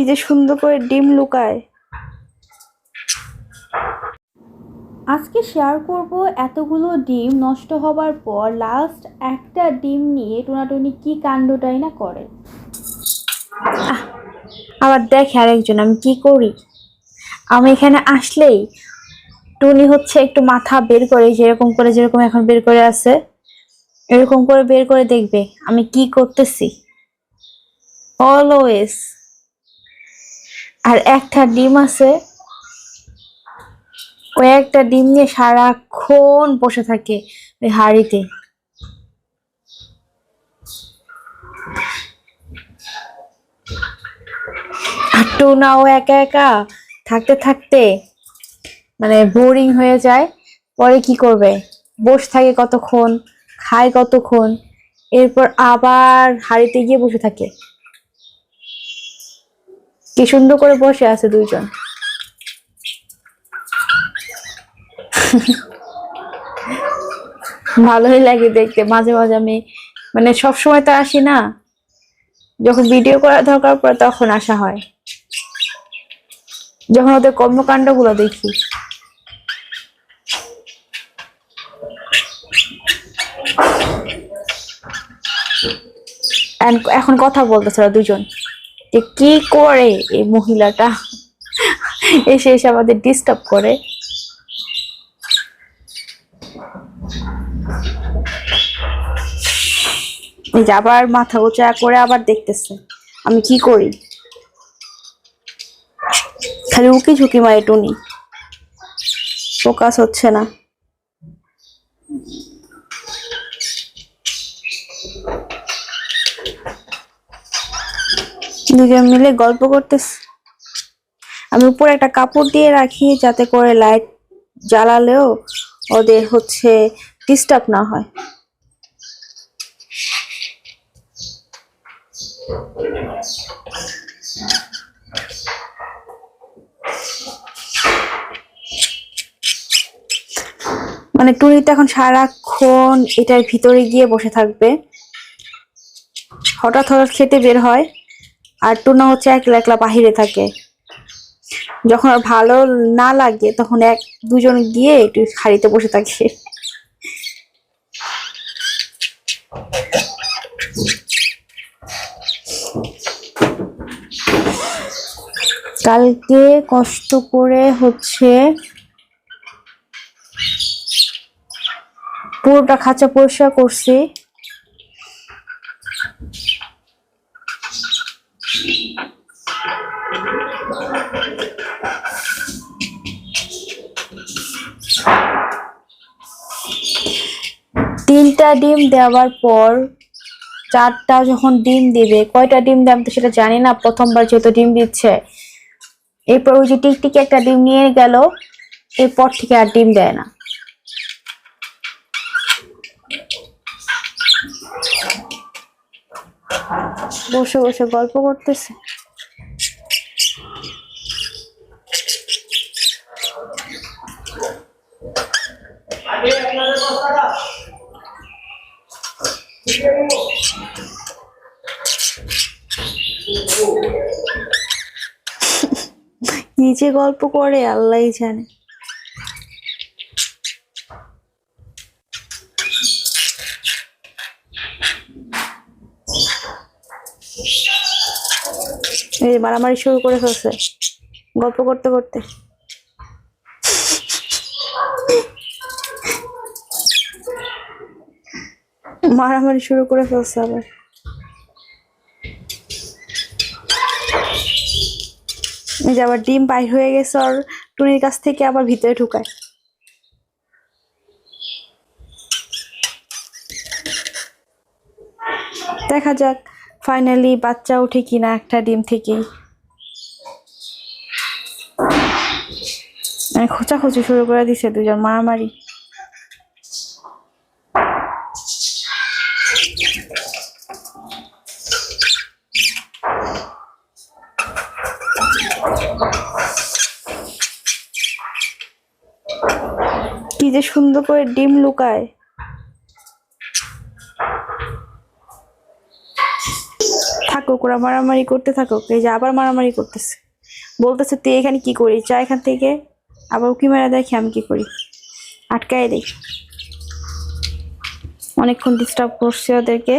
কি যে সুন্দর করে ডিম লুকায়। আজকে শেয়ার করব এতগুলো ডিম নষ্ট হবার পর লাস্ট একটা ডিম নিয়ে টোনাটুনি কি কাণ্ডটাই না করে। আবার দেখে আরেকজন আমি কি করি? আমি এখানে আসলেই টুনি হচ্ছে একটু মাথা বের করে যেরকম করে যেরকম এখন বের করে আছে এরকম করে বের করে দেখবে আমি কি করতেছি। অলওয়েজ আর একটা ডিম আছে। ওই একটা ডিম নিয়ে সারাক্ষণ বসে থাকে ওই হাড়িতে। আর টুনাও একা একা থাকতে থাকতে মানে বোরিং হয়ে যায়। পরে কি করবে? বসে থাকে কতক্ষণ? খায় কতক্ষণ? এরপর আবার হাড়িতে গিয়ে বসে থাকে। কি সুন্দর করে বসে আছে দুইজন। ভালোই লাগে দেখতে, মাঝে মাঝে আমি মানে সব সময় তো আসি না। যখন ভিডিও করা দরকার পড়ে তখন আসা হয়। যখন ওদের কর্মকাণ্ডগুলো দেখি এখন কথা বলতেছে ওরা দুজন যে কি করে এই মহিলাটা? এসে এসে আমাদের ডিস্টার্ব করে। যে আবার মাথা উঁচা করে আবার দেখতেছে। আমি কি করি? খালি উকি ঝুঁকি মারে টুনি। ফোকাস হচ্ছে না। দুজন মিলে গল্প করতেছে। আমি উপরে একটা কাপড় দিয়ে রাখি যাতে করে লাইট জ্বালালেও ওদের হচ্ছে ডিস্টার্ব না হয়। মানে টুনি তো এখন সারাক্ষণ এটার ভিতরে গিয়ে বসে থাকবে। হঠাৎ হঠাৎ খেতে বের হয়। আর টুনা হচ্ছে একলা একলা বাহিরে থাকে। যখন আর ভালো না লাগে, তখন এক দুজন গিয়ে একটু হাড়িতে বসে থাকে। কালকে কষ্ট করে হচ্ছে পুরোটা খাঁচা পরিষ্কার করছি। তিনটা ডিম দেওয়ার পর চারটা যখন ডিম দিবে, কয়টা ডিম দেয় আমি তো সেটা জানি না, প্রথমবার যেহেতু ডিম দিচ্ছে। এরপর ওই যে টিকটিকি একটা ডিম নিয়ে গেল, এরপর থেকে আর ডিম দেয় না। বসে বসে গল্প করতেছে। নিজে গল্প করে আল্লাহই জানে। এই মারামারি শুরু করে ফেলছে গল্প করতে করতে। মারামারি শুরু করে ফেলছে আবার। এই যে আবার ডিম বাইর হয়ে গেছে আর টুনির কাছ থেকে আবার ভিতরে ঢুকায়। দেখা যাক ফাইনালি বাচ্চা ওঠে কিনা একটা ডিম থেকেই। মানে খোঁচাখুচি শুরু করে দিছে দুজন মারামারি। কি যে সুন্দর করে ডিম লুকায়। থাক থাকুক, ওরা মারামারি করতে থাকুক, এই যে আবার মারামারি করতেছে। বলতেছে, তুই এখানে কি করিস? চা এখান থেকে, আবার উকি মেরা দেখি আমি কি করি। আটকায় দিই। অনেকক্ষণ ডিস্টার্ব করছে ওদেরকে।